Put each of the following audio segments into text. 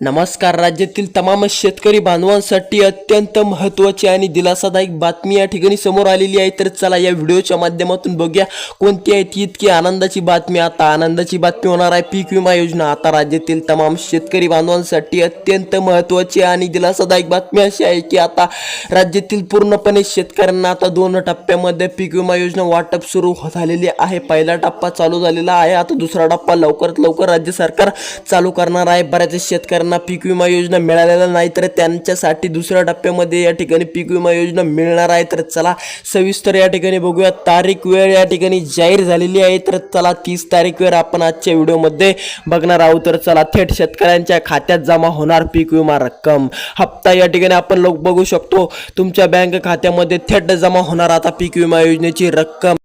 नमस्कार. राज्यातील तमाम शेतकरी बांधवांसाठी अत्यंत महत्त्वाची आणि दिलासादायक बातमी या ठिकाणी समोर आलेली आहे. तर चला या व्हिडिओच्या माध्यमातून बघूया कोणती आहे ती इतकी आनंदाची बातमी. आता आनंदाची बातमी होणार आहे पीक विमा योजना. आता राज्यातील तमाम शेतकरी बांधवांसाठी अत्यंत महत्त्वाची आणि दिलासादायक बातमी अशी आहे की आता राज्यातील पूर्णपणे शेतकऱ्यांना आता दोन टप्प्यामध्ये पीक विमा योजना वाटप सुरू झालेली आहे. पहिला टप्पा चालू झालेला आहे. आता दुसरा टप्पा लवकरात लवकर राज्य सरकार चालू करणार आहे. बऱ्याच शेतकऱ्यांना पीक विमा योजना मिळालेला नाही तर त्यांच्यासाठी दुसऱ्या टप्प्यामध्ये या ठिकाणी पीक विमा योजना मिळणार आहे. तर चला सविस्तर या ठिकाणी बघूया. तारीख वेळ या ठिकाणी जाहीर झालेली आहे. तर चला तीस तारीख वेळ आपण आजच्या व्हिडिओमध्ये बघणार आहोत. तर चला थेट शेतकऱ्यांच्या खात्यात जमा होणार पीक विमा रक्कम. हप्ता या ठिकाणी आपण लोक बघू शकतो. तुमच्या बँक खात्यामध्ये थेट जमा होणार आता पीक विमा योजनेची रक्कम.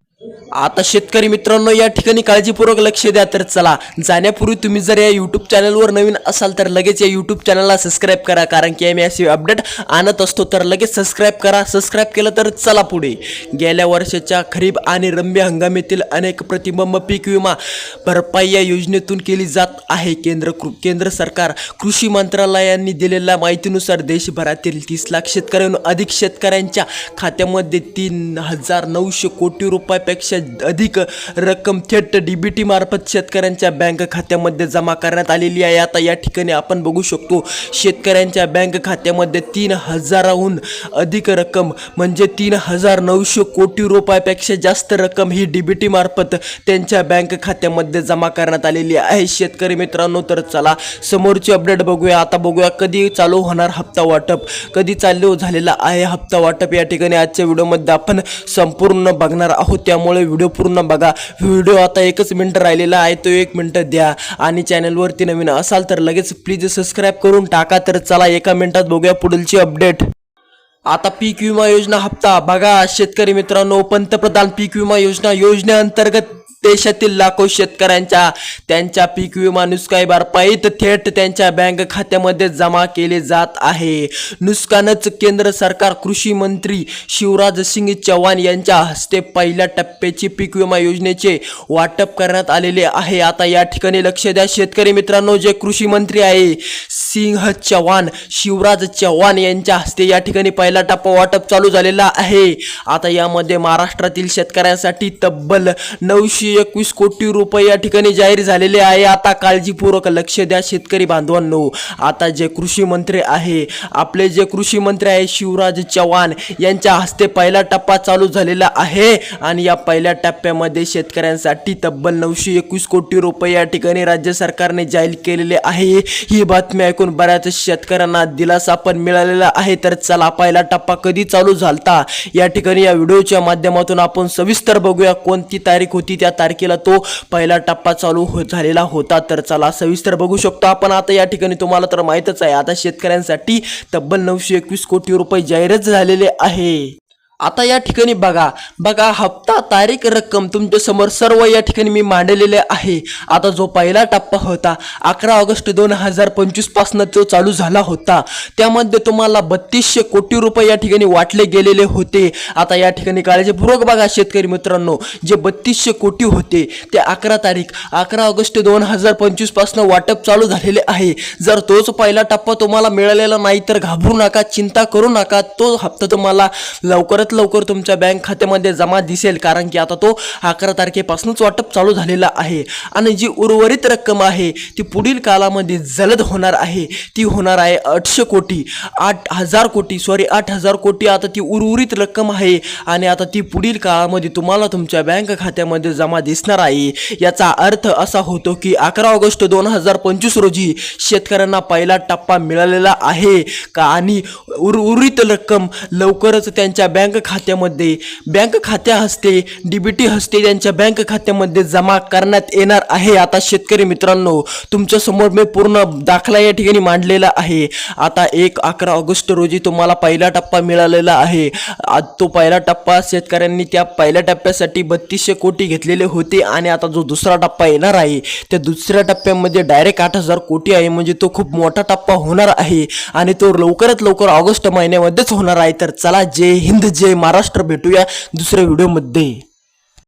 आता शेतकरी मित्रांनो या ठिकाणी काळजीपूर्वक लक्ष द्या तर चला. जाण्यापूर्वी तुम्ही जर या यूट्यूब चॅनलवर नवीन असाल तर लगेच या यूट्यूब चॅनलला सबस्क्राईब करा कारण की आम्ही असे अपडेट आणत असतो. तर लगेच सबस्क्राईब करा. सबस्क्राईब केलं तर चला पुढे. गेल्या वर्षाच्या खरीप आणि रम्य हंगामातील अनेक प्रतिबंब पीक विमा भरपाई या योजनेतून केली जात आहे. केंद्र कृ केंद्र सरकार कृषी मंत्रालयाने दिलेल्या माहितीनुसार देशभरातील तीस लाख शेतकऱ्यांहून अधिक शेतकऱ्यांच्या खात्यामध्ये तीन हजार नऊशे कोटी रुपयापेक्षा अधिक रक्कम थेट डीबीटी मार्फत शेतकऱ्यांच्या बँक खात्यामध्ये जमा करण्यात आलेली आहे. आता या ठिकाणी आपण बघू शकतो शेतकऱ्यांच्या बँक खात्यामध्ये तीन हजाराहून अधिक रक्कम म्हणजे तीन हजार नऊशे कोटी रुपयापेक्षा जास्त रक्कम ही डीबीटी मार्फत त्यांच्या बँक खात्यामध्ये जमा करण्यात आलेली आहे. शेतकरी मित्रांनो तर चला समोरची अपडेट बघूया. आता बघूया कधी चालू होणार हप्ता वाटप. कधी चालू झालेला आहे हप्ता वाटप? या ठिकाणी आजच्या व्हिडिओमध्ये आपण संपूर्ण बघणार आहोत. त्यामुळे व्हिडिओ पूर्ण बघा. व्हिडिओ आता एकच मिनटं राहिलेला आहे तो एक मिनटं द्या. आणि चॅनलवरती नवीन असाल तर लगेच प्लीज सबस्क्राईब करून टाका. तर चला एका मिनटात बघूया पुढीलची अपडेट आता पीक विमा योजना हप्ता. बघा शेतकरी मित्रांनो पंतप्रधान पीक विमा योजना योजनेअंतर्गत देशातील लाखो शेतकऱ्यांच्या त्यांच्या पीक विमा नुसकाई भरपाईत थेट त्यांच्या बँक खात्यामध्ये जमा केले जात आहे. नुकसानच केंद्र सरकार कृषी मंत्री शिवराज सिंग चव्हाण यांच्या हस्ते पहिल्या टप्प्याची पीक विमा योजनेचे वाटप करण्यात आलेले आहे. आता या ठिकाणी लक्ष द्या. शेतकरी मित्रांनो जे कृषी मंत्री आहे सिंह चव्हाण शिवराज चव्हाण यांच्या हस्ते या ठिकाणी पहिला टप्पा वाटप चालू झालेला आहे. आता यामध्ये महाराष्ट्रातील शेतकऱ्यांसाठी तब्बल नऊशे एकवीस कोटी रुपये या ठिकाणी जाहीर झालेले आहे. आता काळजीपूर्वक लक्ष द्या शेतकरी बांधवांनो. आता जे कृषी मंत्री आहे आपले जे कृषी मंत्री आहे शिवराज चव्हाण यांच्या हस्ते पहिला टप्पा चालू झालेला आहे. आणि या पहिल्या टप्प्यामध्ये शेतकऱ्यांसाठी तब्बल नऊशे एकवीस कोटी रुपये या ठिकाणी राज्य सरकारने जाहीर केलेले आहे. ही बातमी ऐकून बऱ्याच शेतकऱ्यांना दिलासा पण मिळालेला आहे. तर चला पहिला टप्पा कधी चालू झालता? या ठिकाणी या व्हिडिओच्या माध्यमातून आपण सविस्तर बघूया कोणती तारीख होती त्या तारखेला तो पहिला टप्पा चालू हो झालेला होता. तर चला सविस्तर बघू शकतो आपण. आता या ठिकाणी तुम्हाला तर माहीतच आहे आता शेतकऱ्यांसाठी तब्बल नऊशे एकवीस कोटी रुपये जाहीरच झालेले आहे. आता या ठिकाणी बघा बघा हप्ता तारीख रक्कम तुमच्यासमोर सर्व या ठिकाणी मी मांडलेले आहे. आता जो पहिला टप्पा होता अकरा ऑगस्ट दोन हजार पंचवीसपासनं जो तो चालू झाला होता. त्यामध्ये तुम्हाला बत्तीसशे कोटी रुपये या ठिकाणी वाटले गेलेले होते. आता या ठिकाणी काळजीपूर्वक बघा शेतकरी मित्रांनो जे बत्तीसशे कोटी होते ते अकरा तारीख अकरा ऑगस्ट दोन हजार पंचवीसपासनं वाटप चालू झालेले आहे. जर तोच पहिला टप्पा तुम्हाला मिळालेला नाही तर घाबरू नका चिंता करू नका. तो हप्ता तुम्हाला लवकरात लवकर तुमच्या बँक खात्यामध्ये जमा दिसेल कारण की आता तो अकरा तारखेपासूनच वाटप चालू झालेला आहे. आणि जी उर्वरित रक्कम आहे ती पुढील कालामध्ये जलद होणार आहे. ती होणार आहे आठशे कोटी आठ हजार कोटी सॉरी आठ हजार कोटी. आता ती उर्वरित रक्कम आहे आणि आता ती पुढील काळामध्ये तुम्हाला तुमच्या बँक खात्यामध्ये जमा दिसणार आहे. याचा अर्थ असा होतो की अकरा ऑगस्ट दोन हजार पंचवीस रोजी शेतकऱ्यांना पहिला टप्पा मिळालेला आहे. का आणि उर्वरित रक्कम लवकरच त्यांच्या बँक खात्यामध्ये बँक खात्या हस्ते डीबीटी हस्ते त्यांच्या बँक खात्यामध्ये जमा करण्यात येणार आहे. आता शेतकरी मित्रांनो तुमच्यासमोर मी पूर्ण दाखला या ठिकाणी मांडलेला आहे. आता एक अकरा ऑगस्ट रोजी तुम्हाला पहिला टप्पा मिळालेला आहे. आज तो पहिला टप्पा शेतकऱ्यांनी त्या पहिल्या टप्प्यासाठी बत्तीसशे कोटी घेतलेले होते आणि आता जो दुसरा टप्पा येणार आहे त्या दुसऱ्या टप्प्यामध्ये डायरेक्ट आठ हजार कोटी आहे. म्हणजे तो खूप मोठा टप्पा होणार आहे आणि तो लवकरात लवकर ऑगस्ट महिन्यामध्येच होणार आहे. तर चला जय हिंद जय महाराष्ट्र भेटूया दुसऱ्या व्हिडिओमध्ये.